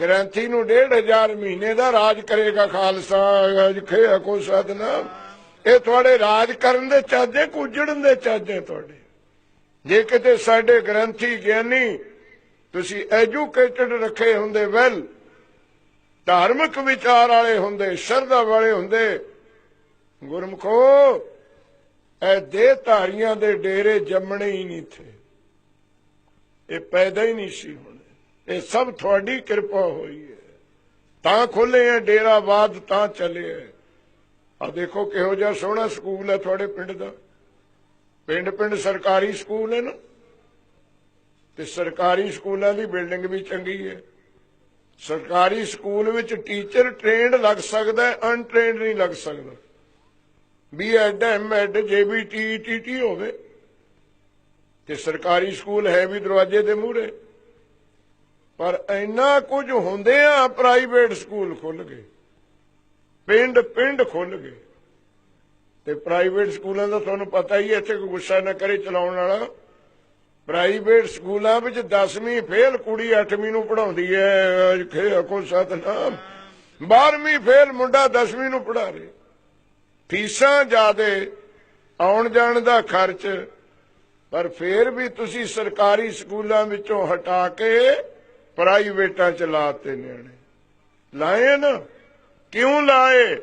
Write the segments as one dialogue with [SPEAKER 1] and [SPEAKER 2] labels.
[SPEAKER 1] ਗ੍ਰੰਥੀ ਨੂੰ 1500 ਮਹੀਨੇ ਦਾ ਰਾਜ ਕਰੇਗਾ ਖਾਲਸਾ। ਅਜਖੇ ਕੋ ਸਤਨਾਮ। ਇਹ ਤੁਹਾਡੇ ਰਾਜ ਕਰਨ ਦੇ ਚਾਜੇ ਕੁਜੜਨ ਦੇ ਚਾਜੇ ਤੁਹਾਡੇ। ਜੇ ਕਿਤੇ ਸਾਡੇ ਗ੍ਰੰਥੀ ਗਿਆਨੀ ਤੁਸੀਂ ਐਜੂਕੇਟਡ ਰੱਖੇ ਹੁੰਦੇ, ਵੈਲ, ਧਾਰਮਿਕ ਵਿਚਾਰ ਵਾਲੇ ਹੁੰਦੇ, ਸ਼ਰਧਾ ਵਾਲੇ ਹੁੰਦੇ, ਗੁਰਮਖੋ, ਇਹ ਦੇ ਧਾਰੀਆਂ ਦੇ ਡੇਰੇ ਜੰਮਣੇ ਹੀ ਨਹੀਂ ਥੇ। ਇਹ ਪੈਦਾ ਹੀ ਨਹੀਂ ਸੀ ਹੋਣੇ। ਇਹ ਸਭ ਤੁਹਾਡੀ ਕਿਰਪਾ ਹੋਈ ਹੈ। ਤਾਂ ਖੁੱਲੇ ਆ ਡੇਰਾਬਾਦ ਤਾਂ ਚੱਲੇ ਆ ਆ ਦੇਖੋ ਕਿਹੋ ਜਿਹਾ ਸੋਹਣਾ ਸਕੂਲ ਹੈ ਤੁਹਾਡੇ ਪਿੰਡ ਦਾ। ਪਿੰਡ ਪਿੰਡ ਸਰਕਾਰੀ ਸਕੂਲ ਹੈ ਨਾ। ਤੇ ਸਰਕਾਰੀ ਸਕੂਲਾਂ ਦੀ ਬਿਲਡਿੰਗ ਵੀ ਚੰਗੀ ਹੈ। ਸਰਕਾਰੀ ਸਕੂਲ ਵਿੱਚ ਟੀਚਰ ਟ੍ਰੇਨਡ ਲੱਗ ਸਕਦਾ ਹੈ, ਅਨਟ੍ਰੇਨਡ ਨਹੀਂ ਲੱਗ ਸਕਦਾ। B Ed M Ed JBT TT ਹੋਵੇ। ਤੇ ਸਰਕਾਰੀ ਸਕੂਲ ਹੈ ਵੀ ਦਰਵਾਜ਼ੇ ਦੇ ਮੂਹਰੇ। ਪਰ ਇੰਨਾ ਕੁਝ ਹੁੰਦੇ ਆ ਪ੍ਰਾਈਵੇਟ ਸਕੂਲ ਖੁੱਲ ਗਏ। ਪਿੰਡ ਪਿੰਡ ਖੁੱਲ ਗਏ। ਤੇ ਪ੍ਰਾਈਵੇਟ ਸਕੂਲਾਂ ਦਾ ਤੁਹਾਨੂੰ ਪਤਾ ਹੀ ਇੱਥੇ ਕੋਈ ਗੁੱਸਾ ਨਾ ਕਰੇ ਚਲਾਉਣ ਵਾਲਾ। ਪ੍ਰਾਈਵੇਟ ਸਕੂਲਾਂ ਵਿੱਚ 10ਵੀਂ ਫੇਲ ਕੁੜੀ 8ਵੀਂ ਨੂੰ ਪੜਾਉਂਦੀ ਹੈ ਖੇ ਸਤਨਾਮ। 12ਵੀਂ ਫੇਲ ਮੁੰਡਾ 10ਵੀਂ ਨੂੰ ਪੜਾ ਰਿਹਾ। ਫੀਸਾਂ ਜ਼ਿਆਦੇ, ਆਉਣ ਜਾਣ ਦਾ ਖਰਚ। ਪਰ ਫੇਰ ਵੀ ਤੁਸੀਂ ਸਰਕਾਰੀ ਸਕੂਲਾਂ ਵਿੱਚੋਂ ਹਟਾ ਕੇ ਪ੍ਰਾਈਵੇਟਾਂ ਚ ਲਾਤੇ ਨਿਆਣੇ। ਲਾਏ ਨਾ? ਕਿਉਂ ਲਾਏ?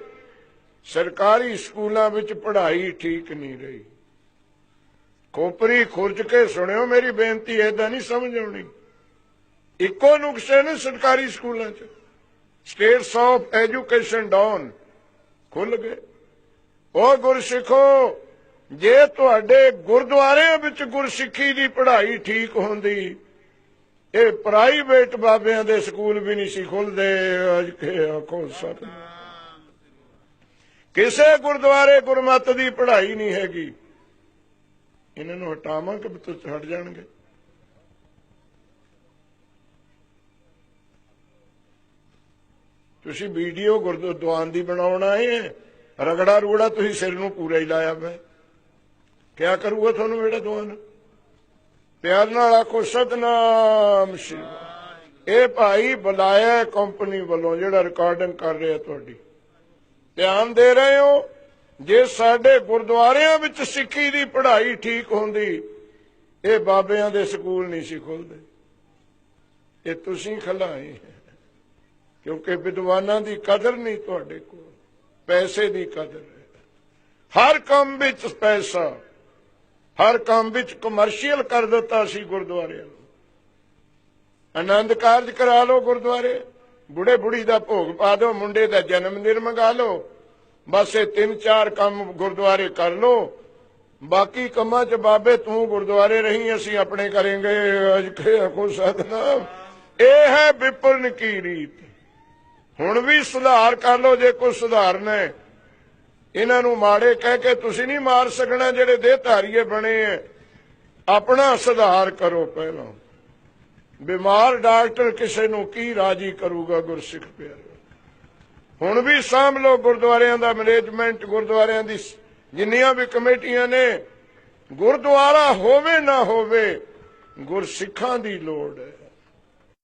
[SPEAKER 1] ਸਰਕਾਰੀ ਸਕੂਲਾਂ ਵਿੱਚ ਪੜ੍ਹਾਈ ਠੀਕ ਨਹੀਂ ਰਹੀ। ਖੋਪਰੀ ਖੁਰਜ ਕੇ ਸੁਣਿਓ ਮੇਰੀ ਬੇਨਤੀ, ਏਦਾਂ ਨਹੀਂ ਸਮਝ ਆਉਣੀ। ਇੱਕੋ ਨੁਕਸੇ ਨੇ ਸਰਕਾਰੀ ਸਕੂਲਾਂ 'ਚ। ਸਟੇਟਸ ਆਫ ਐਜੂਕੇਸ਼ਨ ਡਾਊਨ ਖੁੱਲ ਗਏ। ਉਹ ਗੁਰਸਿੱਖੋ, ਜੇ ਤੁਹਾਡੇ ਗੁਰਦੁਆਰਿਆਂ ਵਿੱਚ ਗੁਰਸਿੱਖੀ ਦੀ ਪੜ੍ਹਾਈ ਠੀਕ ਹੁੰਦੀ ਇਹ ਪ੍ਰਾਈਵੇਟ ਬਾਬਿਆਂ ਦੇ ਸਕੂਲ ਵੀ ਨਹੀਂ ਸੀ ਖੁੱਲਦੇ, ਅੱਜ ਕੇ ਆਖੋ ਸਤ ਕਿਸੇ ਗੁਰਦੁਆਰੇ ਗੁਰਮਤ ਦੀ ਪੜ੍ਹਾਈ ਨਹੀਂ ਹੈਗੀ। ਇਹਨਾਂ ਨੂੰ ਹਟਾਵਾਂ ਕਿ ਤੋਂ ਛੱਡ ਜਾਣਗੇ? ਤੁਸੀਂ ਵੀਡੀਓ ਗੁਰਦੁਆਨ ਦੀ ਬਣਾਉਣ ਆਏ ਹੈ ਰਗੜਾ ਰੂੜਾ ਤੁਸੀਂ ਸਿਰ ਨੂੰ ਪੂਰਾ ਹੀ ਲਾਇਆ ਮੈਂ ਕਿਆ ਕਰੂਗਾ ਤੁਹਾਨੂੰ ਮੇਰਾ ਦੁਆਨ ਪਿਆਰ ਨਾਲ ਆਖੋ, ਸਤਨਾਮ ਸ਼੍ਰੀ ਇਹ ਭਾਈ ਬੁਲਾਇਆ ਕੰਪਨੀ ਵੱਲੋਂ, ਜਿਹੜਾ ਰਿਕਾਰਡਿੰਗ ਕਰ ਰਿਹਾ ਤੁਹਾਡੀ। ਧਿਆਨ ਦੇ ਰਹੇ ਹੋ, ਜੇ ਸਾਡੇ ਗੁਰਦੁਆਰਿਆਂ ਵਿੱਚ ਸਿੱਖੀ ਦੀ ਪੜ੍ਹਾਈ ਠੀਕ ਹੁੰਦੀ, ਇਹ ਬਾਬਿਆਂ ਦੇ ਸਕੂਲ ਨਹੀਂ ਸੀ ਖੁੱਲਦੇ ਇਹ ਤੁਸੀਂ ਖਲਾਏ ਕਿਉਂਕਿ ਵਿਦਵਾਨਾਂ ਦੀ ਕਦਰ ਨਹੀਂ ਤੁਹਾਡੇ ਕੋਲ, ਪੈਸੇ ਦੀ ਕਦਰ ਹਰ ਕੰਮ ਵਿੱਚ ਪੈਸਾ ਹਰ ਕੰਮ ਵਿੱਚ ਕਮਰਸ਼ੀਅਲ ਕਰ ਦਿੱਤਾ ਸੀ ਗੁਰਦੁਆਰਿਆਂ ਨੂੰ। ਆਨੰਦ ਕਾਰਜ ਕਰਾ ਲਓ ਗੁਰਦੁਆਰੇ, ਬੁੜੇ ਬੁੜੀ ਦਾ ਭੋਗ ਪਾ ਦਿਓ, ਮੁੰਡੇ ਦਾ ਜਨਮ ਦਿਨ ਮੰਗਾ ਲਓ। ਬਸ ਇਹ ਤਿੰਨ ਚਾਰ ਕੰਮ ਗੁਰਦੁਆਰੇ ਕਰ ਲਓ। ਬਾਕੀ ਕੰਮਾਂ 'ਚ ਬਾਬੇ ਤੂੰ ਗੁਰਦੁਆਰੇ ਰਹੀ, ਅਸੀਂ ਆਪਣੇ ਕਰਾਂਗੇ। ਅਜ ਕੇ ਕੋ ਸਤਨਾਮ। ਇਹ ਹੈ ਵਿਪਰਨ ਕੀ ਰੀਤ। ਹੁਣ ਵੀ ਸੁਧਾਰ ਕਰ ਲਓ, ਜੇ ਕੋਈ ਸੁਧਾਰਨਾ ਹੈ। ਇਹਨਾਂ ਨੂੰ ਮਾੜੇ ਕਹਿ ਕੇ ਤੁਸੀਂ ਨਹੀਂ ਮਾਰ ਸਕਣਾ, ਜਿਹੜੇ ਦੇਹ ਧਾਰੀਏ ਬਣੇ ਐ। ਆਪਣਾ ਸੁਧਾਰ ਕਰੋ ਪਹਿਲਾਂ। ਬਿਮਾਰ ਡਾਕਟਰ ਕਿਸੇ ਨੂੰ ਕੀ ਰਾਜੀ ਕਰੂਗਾ ਗੁਰਸਿੱਖ ਪਿਆਰੇ ਹੁਣ ਵੀ ਸਾਂਭ ਲੋ ਗੁਰਦੁਆਰਿਆਂ ਦਾ ਮੈਨੇਜਮੈਂਟ, ਗੁਰਦੁਆਰਿਆਂ ਦੀ ਜਿੰਨੀਆਂ ਵੀ ਕਮੇਟੀਆਂ ਨੇ, ਗੁਰਦੁਆਰਾ ਹੋਵੇ ਨਾ ਹੋਵੇ, ਗੁਰਸਿੱਖਾਂ ਦੀ ਲੋੜ ਹੈ